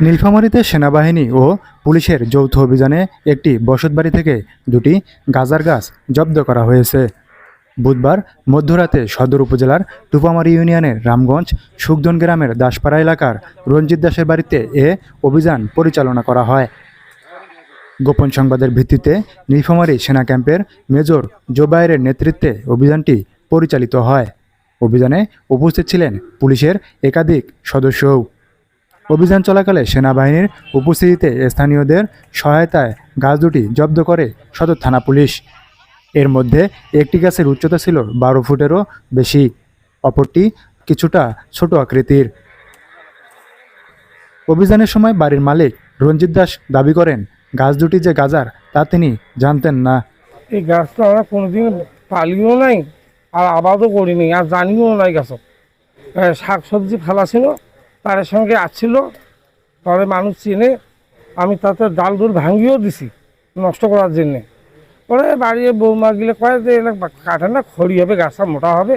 নীলফামারীতে সেনাবাহিনী ও পুলিশের যৌথ অভিযানে একটি বসতবাড়ি থেকে দুটি গাজার গাছ জব্দ করা হয়েছে। বুধবার মধ্যরাতে সদর উপজেলার টুপামারি ইউনিয়নের রামগঞ্জ সুকদন গ্রামের দাসপাড়া এলাকার রঞ্জিত দাসের বাড়িতে এ অভিযান পরিচালনা করা হয়। গোপন সংবাদের ভিত্তিতে নীলফামারী সেনা ক্যাম্পের মেজর জোবায়ের নেতৃত্বে অভিযানটি পরিচালিত হয়। অভিযানে উপস্থিত ছিলেন পুলিশের একাধিক সদস্যও। অভিযান চলাকালে সেনাবাহিনীর উপস্থিতিতে স্থানীয়দের সহায়তায় গাছ দুটি জব্দ করে সদর থানা পুলিশ। এর মধ্যে একটি গাছের উচ্চতা ছিল বারো ফুটেরও বেশি, অপরটি কিছুটা ছোট আকৃতির। অভিযানের সময় বাড়ির মালিক রঞ্জিত দাস দাবি করেন, গাছ দুটি যে গাজার তা তিনি জানতেন না। এই গাছটা আমরা কোনোদিন পালিও নাই আর আবাদও করিনি, আর জানিও নাই গাছ শাক সবজি ফেলা ছিল তার সঙ্গে আসছিল পরে মানুষ চিনে, আমি তাতে ডাল ডুল ভাঙিও দিছি, নষ্ট করার জন্যে। পরে বাড়ি বৌমা গিলে কয় যে কাঠে না, খড়ি হবে গাছটা মোটা হবে।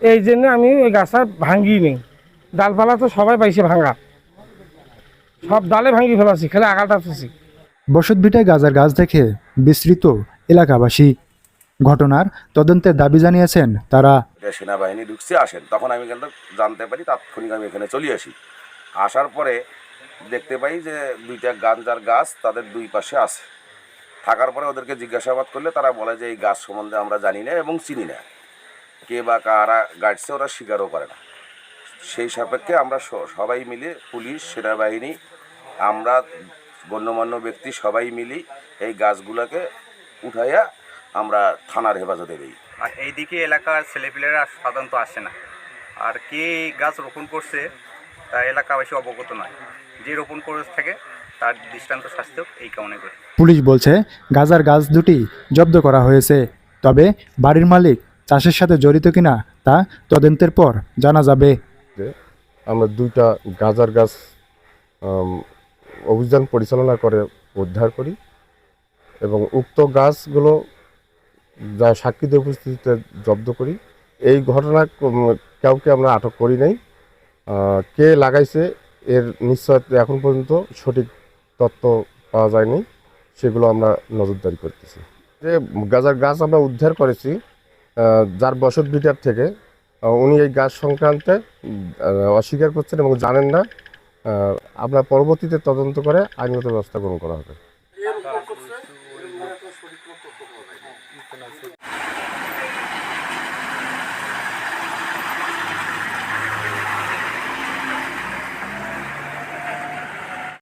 এই জন্যে আমি ওই গাছটা ভাঙি নি ডালপালা তো সবাই পাইছে ভাঙা। সব ডালে ভাঙি ফেলাছি, খেলে আগাটা তুছি বসতভিটায় গাজার গাছ দেখে বিস্তৃত এলাকাবাসী ঘটনার তদন্তের দাবি জানিয়েছেন তারা। সেনাবাহিনী ঢুকছে, আসেন। তখন আমি কিন্তু জানতে পারি, তাৎক্ষণিক আমি এখানে চলে আসি। আসার পরে দেখতে পাই যে দুইটা গাঞ্জার গাছ তাদের দুই পাশে আছে। থাকার পরে ওদেরকে জিজ্ঞাসাবাদ করলে তারা বলে যে, এই গাছ সম্বন্ধে আমরা জানি না এবং চিনি না। কে বা কারা গাইডছে ওরা স্বীকারও করে না। সেই সাপেক্ষে আমরা সবাই মিলে পুলিশ, সেনাবাহিনী, আমরা গণ্যমান্য ব্যক্তি সবাই মিলি এই গাছগুলোকে উঠাইয়া আমরা থানার হেফাজতে দিই। আর এইদিকে এলাকার ছেলেপিলেরা সাধারণত আসে না। আর কে গাছ রোপণ করছে তা এলাকাবাসী অবগত নয়। যে রোপণ করে থাকে তার দৃষ্টান্ত শাস্তি এই কারণে করি। পুলিশ বলছে গাজার গাছ দুটি জব্দ করা হয়েছে। তবে বাড়ির মালিক চাষের সাথে জড়িত কিনা তা তদন্তের পর জানা যাবে। যে আমরা দুইটা গাজার গাছ অভিযান পরিচালনা করে উদ্ধার করি। এবং উক্ত গাছগুলো যা সাক্ষীদের উপস্থিতিতে জব্দ করি। এই ঘটনা কাউকে আমরা আটক করি নাই। কে লাগাইছে এর নিশ্চয় এখন পর্যন্ত সঠিক তথ্য পাওয়া যায়নি। সেগুলো আমরা নজরদারি করতেছি। যে গাজার গাছ আমরা উদ্ধার করেছি যার বসত ভিটার থেকে উনি এই গাছ সংক্রান্তে অস্বীকার করছেন এবং জানেন না। আমরা পরবর্তীতে তদন্ত করে আইনগত ব্যবস্থা গ্রহণ করা হবে। পরিক্রমা করতে হবে